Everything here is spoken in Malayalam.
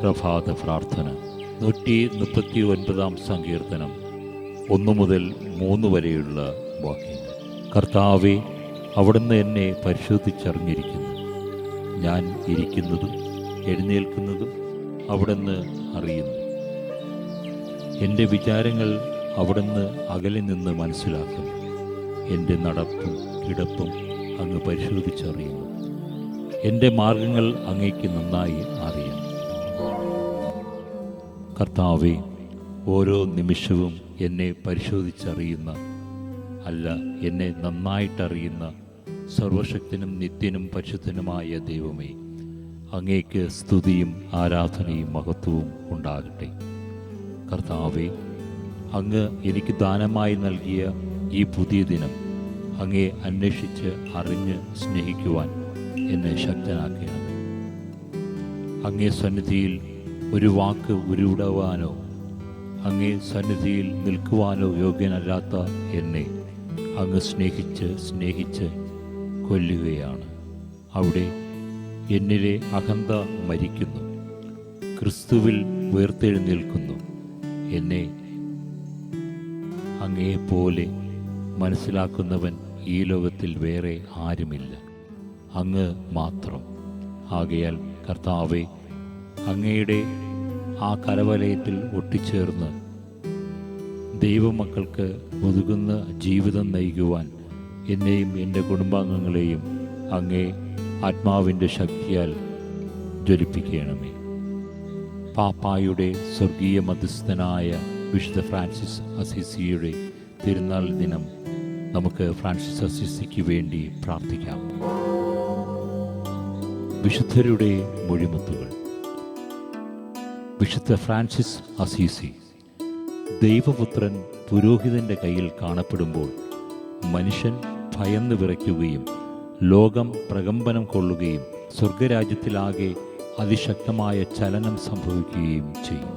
പ്രഭാത പ്രാർത്ഥന. നൂറ്റി മുപ്പത്തി ഒൻപതാം സങ്കീർത്തനം. ഒന്നു മുതൽ മൂന്ന് വരെയുള്ള വാക്യങ്ങൾ. കർത്താവെ അവിടുന്ന് എന്നെ പരിശോധിച്ചറിഞ്ഞിരിക്കുന്നു. ഞാൻ ഇരിക്കുന്നതും എഴുന്നേൽക്കുന്നതും അവിടുന്ന് അറിയുന്നു. എന്റെ വിചാരങ്ങൾ അവിടുന്ന് അകലെ നിന്ന് മനസ്സിലാക്കുന്നു. എന്റെ നടപ്പും കിടപ്പും അങ്ങ് പരിശോധിച്ചറിയുന്നു. എന്റെ മാർഗങ്ങൾ അങ്ങേക്ക് നന്നായി അറിയാം കർത്താവെ ഓരോ നിമിഷവും എന്നെ പരിശോധിച്ചറിയുന്ന അല്ല എന്നെ നന്നായിട്ടറിയുന്ന സർവശക്തനും നിത്യനും പരിശുദ്ധനുമായ ദൈവമേ അങ്ങേക്ക് സ്തുതിയും ആരാധനയും മഹത്വവും ഉണ്ടാകട്ടെ. കർത്താവെ അങ്ങ് എനിക്ക് ദാനമായി നൽകിയ ഈ പുതിയ ദിനം അങ്ങേ അന്വേഷിച്ച് അറിഞ്ഞ് സ്നേഹിക്കുവാൻ എന്നെ ശക്തനാക്കിയാണ് അങ്ങേ സന്നിധിയിൽ ഒരു വാക്ക് ഉരുവിടുവാനോ അങ്ങേ സന്നിധിയിൽ നിൽക്കുവാനോ യോഗ്യനല്ലാത്ത എന്നെ അങ്ങ് സ്നേഹിച്ച് സ്നേഹിച്ച് കൊല്ലുകയാണ്. അവിടെ എന്നിലെ അഹന്ത മരിക്കുന്നു. ക്രിസ്തുവിൽ ഉയർത്തെഴുന്നേൽക്കുന്നു എന്നെ അങ്ങേപ്പോലെ മനസ്സിലാക്കുന്നവൻ ഈ ലോകത്തിൽ വേറെ ആരുമില്ല. അങ്ങ് മാത്രം. ആകയാൽ കർത്താവെ അങ്ങയുടെ ആ കരവലയത്തിൽ ഒട്ടിച്ചേർന്ന് ദൈവമക്കൾക്ക് ഒതുങ്ങുന്ന ജീവിതം നയിക്കുവാൻ എന്നെയും എന്റെ കുടുംബാംഗങ്ങളെയും അങ്ങേ ആത്മാവിന്റെ ശക്തിയാൽ ജ്വലിപ്പിക്കണമേ. പാപ്പായുടെ സ്വർഗീയ മധ്യസ്ഥനായ വിശുദ്ധ ഫ്രാൻസിസ് അസിസിയുടെ തിരുനാൾ ദിനം നമുക്ക് ഫ്രാൻസിസ് അസിസിക്ക് വേണ്ടി പ്രാർത്ഥിക്കാം. വിശുദ്ധരുടെ മൊഴിമുത്തുകൾ. വിശുദ്ധ ഫ്രാൻസിസ് അസീസി ദൈവപുത്രൻ പുരോഹിതന്റെ കയ്യിൽ കാണപ്പെടുമ്പോൾ മനുഷ്യൻ ഭയന്ന് വിറയ്ക്കുകയും ലോകം പ്രകമ്പനം കൊള്ളുകയും സ്വർഗരാജ്യത്തിലാകെ അതിശക്തമായ ചലനം സംഭവിക്കുകയും ചെയ്യും.